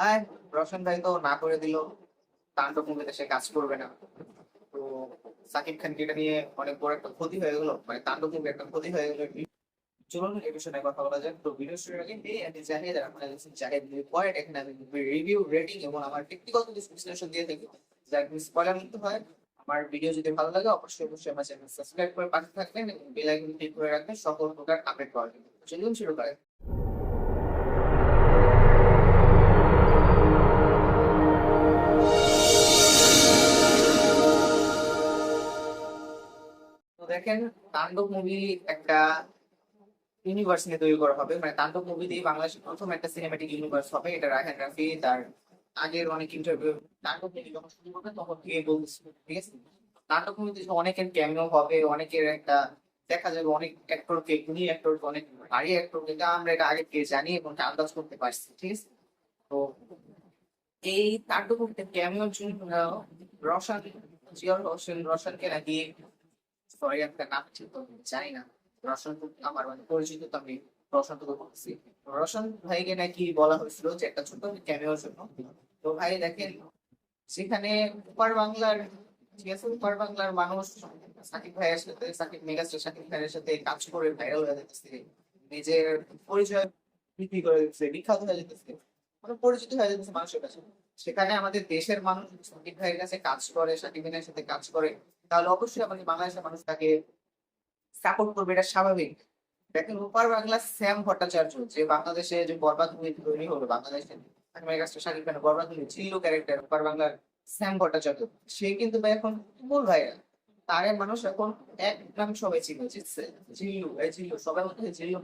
হ্যাঁ রোশন ভাই তো না করে দিল। তাণ্ডব মুভিতে সে কাজ করবে না। তো সাকিব খানকে এটা নিয়ে অনেক বড় একটা ক্ষতি হয়ে গেল। মানে তাণ্ডব মুভি একটা ক্ষতি হয়ে গেল। চলুন এই বিষয়ে কথা বলা যাক। তো ভিডিও শুরু আগে এই আমি জাহিদ আর আপনারা দেখছেন জাহিদ মুভি পয়েন্ট এখানে আমি রিভিউ রেটিং এবং আমার কিছু বিশ্লেষণ দিয়ে থাকি। যা একটু স্পয়লার মুক্ত হয়, আমার ভিডিও যদি ভালো লাগে, অবশ্যই অবশ্যই আমার চ্যানেল সাবস্ক্রাইব করে পাশে থাকবেন এবং বেল আইকন ক্লিক করে রাখবেন, সকল প্রকার আপডেট পাওয়ার জন্য। চলুন শুরু করেন দেখেন, তাণ্ডব মুভি একটা ইউনিভার্স নিয়ে তৈরি করা হবে। মানে তাণ্ডব মুভি দিয়ে বাংলাদেশের প্রথম একটা সিনেমাটিক ইউনিভার্স হবে, এটা রায়হান রাফি তার আগের অনেক ইন্টারভিউ তাণ্ডব মুভি যখন শুরু করবে তখন থেকে বলছিল ঠিক আছে? নাটক মুভিতে অনেকের ক্যামিও হবে, অনেকের একটা দেখা যাবে অনেক অ্যাক্টরকে গুণী অ্যাক্টর অনেক ভারী অ্যাক্টর এটা আমরা এটা আগে থেকে জানি এবং আন্দাজ করতে পারছি, ঠিক আছে? তো এই তাণ্ডব মুভিতে ক্যামিওর জন্য রোশন জিয়র হোসেন রোশনকে নাকি একটা নাম ঠিক না। আমার মানে পরিচিত, তো আমি ভাইকে নাকি বলা হয়েছিল যে একটা ছোট জন্য। তো ভাই দেখেন, সেখানে উপার বাংলার, ঠিক আছে, উপার বাংলার মানুষ সাকিব ভাইয়ের সাথে, সাকিব মেগাস্টার সাকিব ভাইয়ের সাথে কাজ করে ভাইরাল হয়ে যেতেছে নিজের পরিচয় বৃদ্ধি করে দিচ্ছে, বিখ্যাত হয়ে যেতেছে মানে পরিচিত হয়ে যেতেছে মানুষের কাছে। সেখানে আমাদের দেশের মানুষ সাকিব ভাইয়ের কাছে কাজ করে, সাকিব ভাইয়ের সাথে কাজ করে। তাহলে অবশ্যই আমাদের বাংলাদেশের মানুষ তাকে সাপোর্ট করবে, এটা স্বাভাবিক। দেখেন উপার বাংলা শ্যাম ভট্টাচার্য, যে বাংলাদেশে যে বরবাদ মুভি তৈরি হলো বাংলাদেশে শাকিব বরবাদ চিল্লু ক্যারেক্টার বাংলার ভট্টাচার্য, সে কিন্তু এখন মূল ভাইরাল তারে মানুষ এখন এক নাম সবাই জিল্লু, এই জিল্লু, সবাই বলতেছে জিল্লু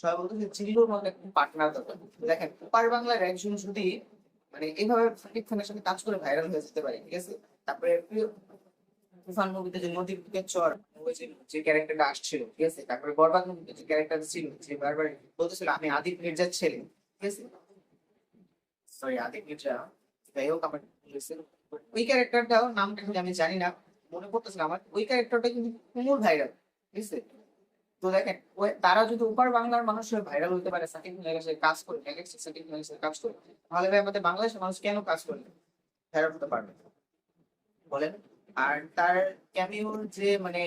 সবাই বলতেছে জিল্লুর মতো একটা পার্টনার দরকার। দেখেন উপার বাংলার একজন যদি মানে এইভাবে শাকিব খানের সাথে কাজ করে ভাইরাল হয়ে যেতে পারে, ঠিক আছে? তারপরে তুফান মুভিতে যে নদীর বুকের চর যে ক্যারেক্টারটা আসছিল, ঠিক আছে? তারপরে বরবাদ মুভিতে যে ক্যারেক্টার ছিল, যে বারবার বলতেছিল, আমি মির্জার ছেলে ঠিক আছে? সরি মির্জা, যাই হোক, আমার ওই ক্যারেক্টারটাও আমি জানি না, মনে আমার। ওই ক্যারেক্টারটা কিন্তু তুমুল ভাইরাল ঠিক আছে? তো দেখেন তারা যদি উপার বাংলার মানুষের ভাইরাল হতে পারে, সাকিব সাথে কাজ করে মেগাস্টার সাকিব সাথে কাজ করে তাহলে ভাই, আমাদের বাংলাদেশের মানুষ কেন কাজ করবে? ভাইরাল হতে পারবে বলেন। আর তার ক্যামিওর যে মানে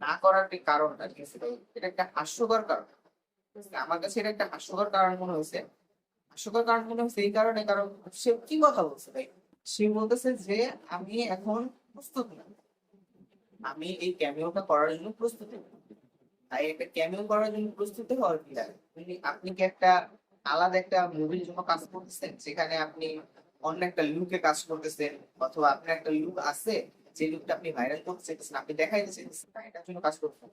না করার যে কারণটা ঠিক আছে এটা একটা হাস্যকর কারণ। আমার কাছে এটা একটা হাস্যকর কারণ মনে হয়েছে। হাস্যকর কারণ মনে হচ্ছে এই কারণে, কারণ সে কি কথা বলছে ভাই? সে বলতেছে যে, আমি এখন প্রস্তুত না। আমি এই ক্যামিওটা করার জন্য প্রস্তুত। তাই একটা ক্যামিও করার জন্য প্রস্তুত হওয়ার কি আপনি কি একটা আলাদা একটা মুভির জন্য কাজ করতেছেন? সেখানে আপনি অন্য একটা লুকে কাজ করতেছেন, অথবা আপনার একটা লুক আছে যে লুকটা আপনি ভাইরাল করতে চাইতেছেন আপনি দেখাই এটার জন্য কাজ করতেছেন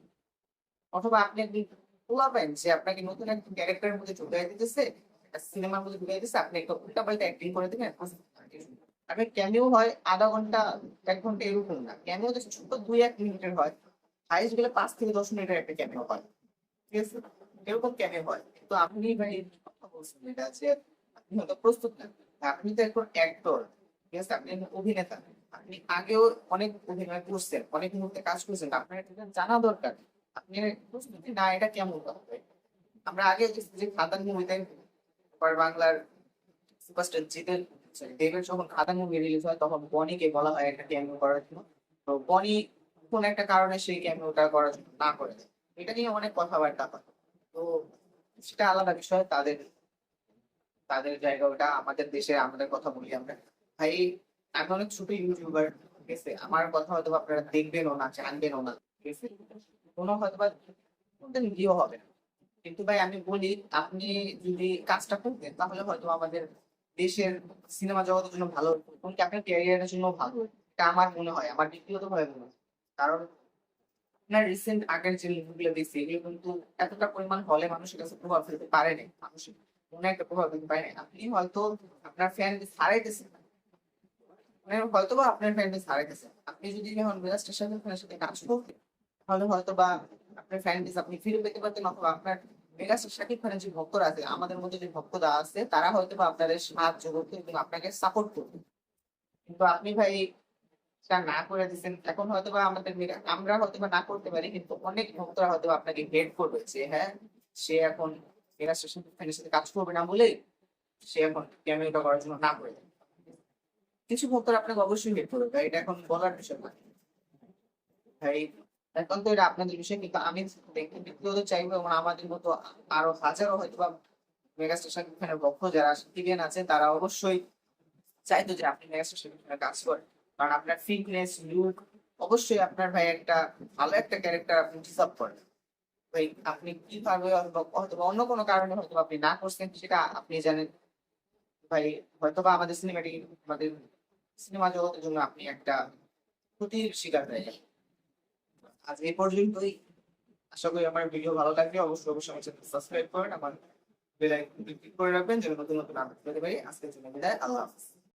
অথবা আপনি একদিন যে আপনাকে নতুন ক্যারেক্টারের মধ্যে ঢুকাই দিতেছে সিনেমার মধ্যে ঢুকাই দিতেছে, আপনি একটা উল্টা পাল্টা অ্যাক্টিং করে দেবেন আপনি ক্যামিও হয় আধা ঘণ্টা, এক ঘণ্টা এরকম না। ক্যামিও তো ছোট দুই এক মিনিটের হয়। হাইস্ট গেলে পাঁচ থেকে দশ মিনিটের একটা ক্যামিও হয়। ঠিক আছে? এরকম ক্যামিও হয়। তো আপনি ভাই, কথা বলছেন, এটা যে আপনি হয়তো প্রস্তুত না, আপনি তো এখন অ্যাক্টর ঠিক আছে? আপনি অভিনেতা। আপনি আগেও অনেক অভিনয় করছেন অনেক মুহূর্তে কাজ করছেন আপনার জানা দরকার। আপনি প্রস্তুতি না এটা কেমন হবে? আমরা আগে যে খাদান মুভিতে বাংলার সুপারস্টার sorry, দেবের যখন খাদান মুভি রিলিজ হয় তখন বনিকে বলা হয় একটা ক্যামিও করার জন্য। তো বনি কোন একটা কারণে সেই ক্যামিওটা করার জন্য না করে। এটা নিয়ে অনেক কথাবার্তা হয়। তো সেটা আলাদা বিষয় তাদের তাদের জায়গা ওটা আমাদের দেশে আমাদের কথা বলি আমরা। ভাই আমি অনেক ছোট ইউটিউবার ঠিক আমার কথা হয়তো আপনারা দেখবেনও না, জানবেনও না কোনো হয়তো বা কোনদিন ভিডিও হবে কিন্তু ভাই, আমি বলি, আপনি যদি কাজটা করতেন, তাহলে হয়তো আমাদের দেশের সিনেমা জগতের জন্য ভালো এমনকি আপনার ক্যারিয়ারের জন্য ভালো। এটা আমার মনে হয়, আমার ব্যক্তিগত ভাবে মনে হয়। কারণ আপনার রিসেন্ট আগের যে মুভিগুলো দেখছি, এগুলো কিন্তু এতটা পরিমাণ হলে মানুষের কাছে প্রভাব ফেলতে পারেনি মানুষের মনে একটা প্রভাব ফেলতে পারেনি আপনি হয়তো আপনার ফ্যান হারাইতেছেন মানে হয়তো বা আপনার ফ্যান বেস হারাইতেছেন আপনি যদি এখন মেগাস্টার সাথে ফ্যানের সাথে কাজ করতেন, তাহলে হয়তো বা আপনার বেস আপনি ফিরে পেতে পারতেন অথবা আপনার মেগাস্টার শাকিব খানের যে ভক্তরা আছে, আমাদের মধ্যে যে ভক্তরা আছে, তারা হয়তো বা আপনাদের সাহায্য করতো এবং আপনাকে সাপোর্ট করতো কিন্তু আপনি ভাই তা না করে দিচ্ছেন এখন হয়তো বা আমাদের মেগা- আমরা হয়তো বা না করতে পারি, কিন্তু অনেক ভক্তরা হয়তো আপনাকে হেট করবে যে হ্যাঁ সে এখন মেগাস্টার শাকিব খানের সাথে কাজ করবে না বলে সে এখন ক্যামিওটা করার জন্য না করে কিছু ভক্তরা আপনাকে অবশ্যই হেল্প করবে, এটা এখন বলার বিষয় না। ভাই, এখন তো এটা আপনাদের বিষয়, কিন্তু আমি দেখতে ব্যক্তিগত চাইব এবং আমাদের মতো আরও হাজারো হয়তো বা মেগাস্টার শাকিব খানের ভক্ত যারা টিভিএন আছেন তারা অবশ্যই চাইতো যে আপনি মেগাস্টার শাকিব খানের কাজ করেন। কারণ আপনার ফিটনেস, লুক, অবশ্যই আপনার ভাই একটা ভালো একটা ক্যারেক্টার আপনি ডিজার্ভ করেন। ভাই, আপনি কীভাবে অথবা অথবা অন্য কোনো কারণে হয়তো আপনি না করছেন, সেটা আপনি জানেন। ভাই হয়তো বা আমাদের সিনেমাটিক আমাদের সিনেমা জগতের জন্য আপনি একটা ক্ষতির শিকার হয়ে আজ এই পর্যন্তই। আশা করি আমার ভিডিও ভালো লাগলে অবশ্যই অবশ্যই আমার চ্যানেল সাবস্ক্রাইব করেন আমার বেল আইকন ক্লিক করে রাখবেন, যেন নতুন নতুন আপডেট পেতে পারি। আজকের জন্য বিদায়, আল্লাহ হাফিজ।